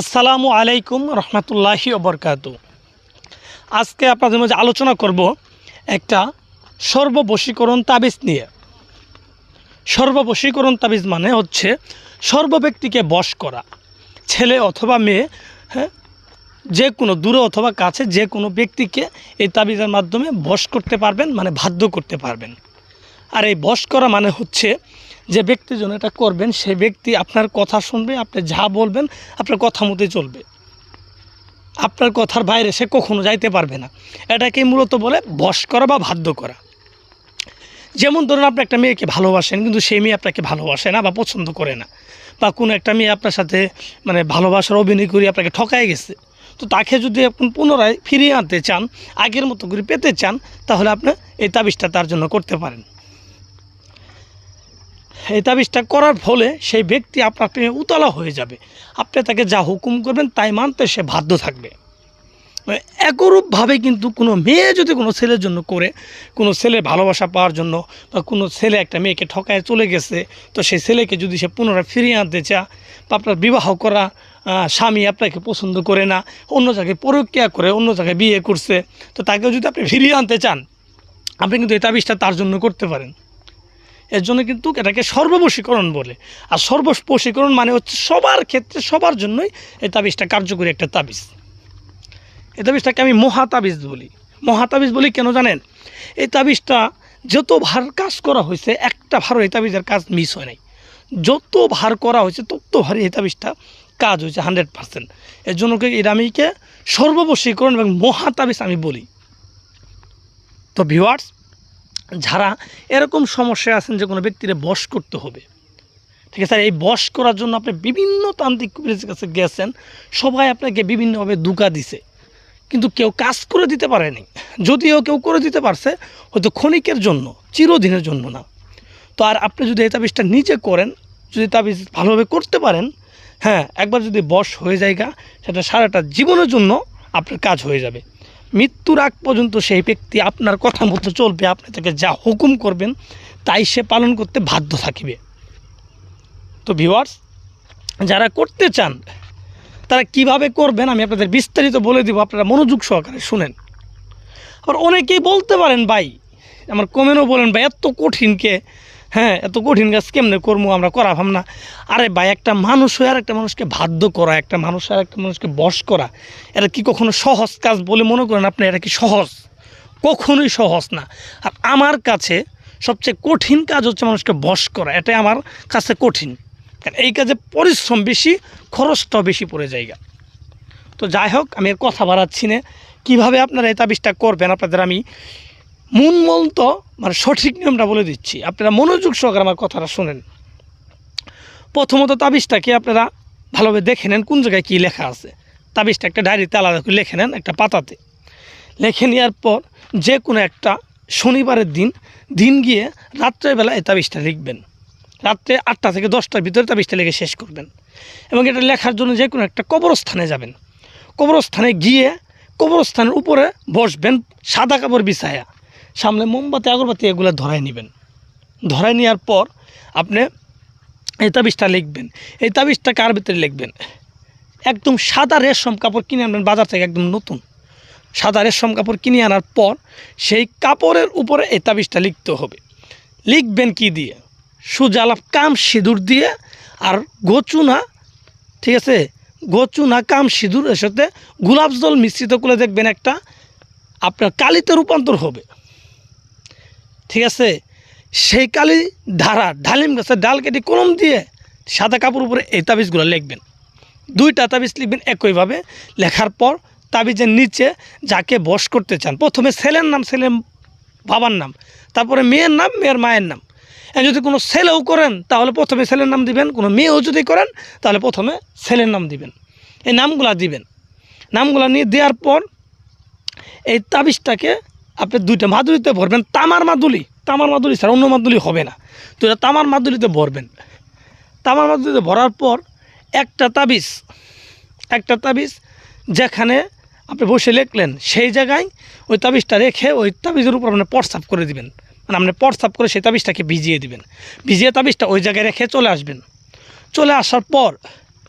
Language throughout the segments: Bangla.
আসসালামু আলাইকুম রহমতুল্লাহি ওবরকাত। আজকে আপনাদের মাঝে আলোচনা করব একটা সর্ববশীকরণ তাবিজ নিয়ে। সর্ববশীকরণ তাবিজ মানে হচ্ছে সর্ব ব্যক্তিকে বশ করা, ছেলে অথবা মেয়ে হ্যাঁ যে কোনো দূরে অথবা কাছে যে কোনো ব্যক্তিকে এই তাবিজের মাধ্যমে বশ করতে পারবেন মানে বাধ্য করতে পারবেন। আর এই বশ করা মানে হচ্ছে যে ব্যক্তির জন্য এটা করবেন, সে ব্যক্তি আপনার কথা শুনবে, আপনি যা বলবেন, আপনার কথা মতোই চলবে। আপনার কথার বাইরে সে কখনো যাইতে পারবে না। এটাকে মূলত বলে বশ করা বা বাধ্য করা। যেমন ধরুন আপনি একটা মেয়েকে ভালোবাসেন, কিন্তু সেই মেয়ে আপনাকে ভালোবাসে না বা পছন্দ করে না। বা কোনো একটা মেয়ে আপনার সাথে মানে ভালোবাসার অভিনয় করে আপনাকে ঠকায় গেছে। তো তাকে যদি আপনি পুনরায় ফিরিয়ে আনতে চান, আগের মতো করে পেতে চান, তাহলে আপনি এই তাবিজটা তার জন্য করতে পারেন। এই তাবিজটা করার ফলে সেই ব্যক্তি আপনার প্রেমে উতলা হয়ে যাবে। আপনি তাকে যা হুকুম করবেন তাই মানতে সে বাধ্য থাকবে। মানে একরূপভাবে কিন্তু কোনো মেয়ে যদি কোনো ছেলের জন্য করে, কোনো ছেলে ভালোবাসা পাওয়ার জন্য বা কোনো ছেলে একটা মেয়েকে ঠকায় চলে গেছে, তো সেই ছেলেকে যদি সে পুনরায় ফিরিয়ে আনতে চা বা আপনার বিবাহ করা স্বামী আপনাকে পছন্দ করে না, অন্য জায়গায় পরক্রিয়া করে, অন্য জায়গায় বিয়ে করছে, তো তাকেও যদি আপনি ফিরিয়ে আনতে চান, আপনি কিন্তু এই তাবিজটা তার জন্য করতে পারেন। এর জন্য কিন্তু এটাকে সর্ববশীকরণ বলে। আর সর্ববশীকরণ মানে হচ্ছে সবার ক্ষেত্রে সবার জন্যই এই তাবিজটা কার্যকরী একটা তাবিজ। এই তাবিজটাকে আমি মহা তাবিজ বলি। মহা তাবিজ বলি কেন জানেন? এই তাবিজটা যত ভার কাজ করা হয়েছে, একটা ভারও এই তাবিজের কাজ মিস হয় নাই। যত ভার করা হয়েছে, তত ভারী এই তাবিজটা কাজ হয়েছে হান্ড্রেড পার্সেন্ট। এর জন্য এটা আমিকে সর্ববশীকরণ এবং মহা তাবিজ আমি বলি। তো ভিওয়ার্স যারা এরকম সমস্যায় আছেন যে কোনো ব্যক্তিরে বশ করতে হবে। ঠিক আছে আর এই বশ করার জন্য আপনি বিভিন্ন তান্ত্রিক কবিরাজের কাছে গেছেন, সবাই আপনাকে বিভিন্নভাবে দুকা দিছে। কিন্তু কেউ কাজ করে দিতে পারেনি। যদিও কেউ করে দিতে পারছে, হয়তো ক্ষণিকের জন্য, চিরদিনের জন্য না। তো আর আপনি যদি এই তাবিজটা নিজে করেন, যদি তাবিজ ভালোভাবে করতে পারেন হ্যাঁ একবার যদি বশ হয়ে যায়গা, সেটা সারাটা জীবনের জন্য আপনার কাজ হয়ে যাবে। মৃত্যুর আগ পর্যন্ত সেই ব্যক্তি আপনার কথা মতো চলবে, আপনি তাকে যা হুকুম করবেন, তাই সে পালন করতে বাধ্য থাকিবে। তো ভিওয়ার্স যারা করতে চান, তারা কীভাবে করবেন আমি আপনাদের বিস্তারিত বলে দিব, আপনারা মনোযোগ সহকারে শুনেন। আবার অনেকেই বলতে পারেন, ভাই, আমার কমেনও বলেন, ভাই, এত কঠিনকে হ্যাঁ এত কঠিন কাজ কেমনে করব আমরা করাভাম না আরে ভাই, একটা মানুষ হয়ে আর একটা মানুষকে বাধ্য করা, একটা মানুষ আর একটা মানুষকে বশ করা, এটা কি কখনো সহজ কাজ বলে মনে করেন আপনি? এটা কি সহজ? কখনোই সহজ না। আর আমার কাছে সবচেয়ে কঠিন কাজ হচ্ছে মানুষকে বশ করা, এটাই আমার কাছে কঠিন। কারণ এই কাজে পরিশ্রম বেশি, খরচটাও বেশি পড়ে জায়গা। তো যাই হোক, আমি কথা বাড়াচ্ছি না। কীভাবে আপনারা এই তাবিজটা করবেন? আপনাদের আমি মূল মন্ত মানে সঠিক নিয়মটা বলে দিচ্ছি। আপনারা মনোযোগ সহকারে আমার কথাটা শোনেন। প্রথমত তাবিজটাকে আপনারা ভালোভাবে দেখে নেন, কোন জায়গায় কী লেখা আছে? তাবিজটা একটা ডায়েরিতে আলাদা করে লিখে নেন, একটা পাতাতে। লিখে নেওয়ার পর যে কোনো একটা শনিবারের দিন দিন গিয়ে রাত্রেবেলা এই তাবিজটা লিখবেন। রাত্রে আটটা থেকে দশটার ভিতরে তাবিজটা লিখে শেষ করবেন। এবং এটা লেখার জন্য যে কোনো একটা কবরস্থানে যাবেন। কবরস্থানে গিয়ে কবরস্থানের উপরে বসবেন সাদা কাপড় বিছায়া। সামনে মোমবাতি, আগরবাতি এগুলো ধরায় নেবেন। ধরায় নেওয়ার পর আপনি এই তাবিজটা লিখবেন। এই তাবিজটা কার ভিতরে লিখবেন? একদম সাদা রেশম কাপড় কিনে আনবেন বাজার থেকে, একদম নতুন। সাদা রেশম কাপড় কিনে আনার পর সেই কাপড়ের উপরে এই তাবিজটা লিখতে হবে। লিখবেন কি দিয়ে? সুজালাপ, কাম সিঁদুর দিয়ে আর গোচুনা, ঠিক আছে? গোচুনা, কাম সিঁদুরের সাথে গোলাপ জল মিশ্রিত করে দেখবেন একটা আপনার কালিতে রূপান্তর হবে। ঠিক আছে? সেই কালি ধারা, ডালিম গাছের ডাল কেটে কলম দিয়ে সাদা কাপড় উপরে এই তাবিজগুলো লিখবেন। দুইটা তাবিজ লিখবেন একইভাবে। লেখার পর তাবিজের নিচে যাকে বশ করতে চান, প্রথমে ছেলের নাম ছেলে বাবার নাম, তারপরে মেয়ের নাম, মেয়ের মায়ের নাম। যদি কোনো ছেলেও করেন, তাহলে প্রথমে ছেলের নাম দিবেন, কোনো মেয়েও যদি করেন, তাহলে প্রথমে ছেলের নাম দিবেন। এই নামগুলা দিবেন। নামগুলা নিয়ে দেওয়ার পর এই তাবিজটাকে আপনি দুইটা মাদুলিতে ভরবেন, তামার মাদুলি তামার মাদুলি ছাড়া অন্য মাদুলি হবে না। তো এটা তামার মাদুলিতে ভরবেন। তামার মাদুলিতে ভরার পর একটা তাবিজ একটা তাবিজ যেখানে আপনি বসে লিখলেন, সেই জায়গায় ওই তাবিজটা রেখে ওই তাবিজের উপর আপনি পটসাপ করে দিবেন। মানে আপনি পটসাপ করে সেই তাবিজটাকে ভিজিয়ে দিবেন। ভিজিয়ে তাবিজটা ওই জায়গায় রেখে চলে আসবেন। চলে আসার পর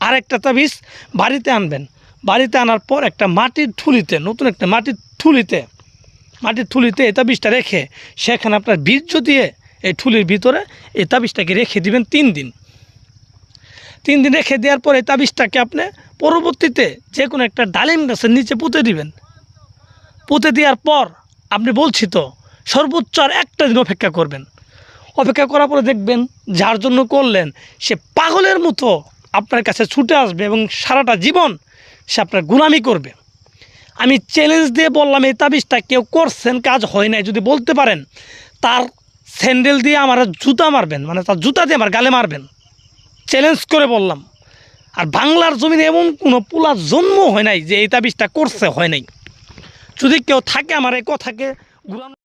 আরেকটা তাবিজ বাড়িতে আনবেন। বাড়িতে আনার পর একটা মাটির ঠুলিতে নতুন একটা মাটির ঠুলিতে মাটির থুলিতে এই তাবিজটা রেখে সেখানে আপনার বীর্য দিয়ে এই ঠুলির ভিতরে এই তাবিজটাকে রেখে দিবেন তিন দিন। তিন দিন রেখে দেওয়ার পর তাবিজটাকে আপনি পরবর্তীতে যে কোনো একটা ডালিম গাছের নিচে পুঁতে দিবেন। পুঁতে দেওয়ার পর আপনি বলছি তো, সর্বোচ্চ আর একটা দিন অপেক্ষা করবেন। অপেক্ষা করার পরে দেখবেন যার জন্য করলেন, সে পাগলের মতো আপনার কাছে ছুটে আসবে এবং সারাটা জীবন সে আপনার গুলামি করবে। আমি চ্যালেঞ্জ দিয়ে বললাম, এই তাবিজটা কেউ করছেন, কাজ হয় নাই। যদি বলতে পারেন, তার স্যান্ডেল দিয়ে আমার জুতা মারবেন মানে তার জুতা দিয়ে আমার গালে মারবেন। চ্যালেঞ্জ করে বললাম। আর বাংলার জমিনে এমন কোনো পোলার জন্ম হয় নাই যে এই তাবিজটা করছে, হয় নাই। যদি কেউ থাকে আমার এই কথাকে ঘুরানো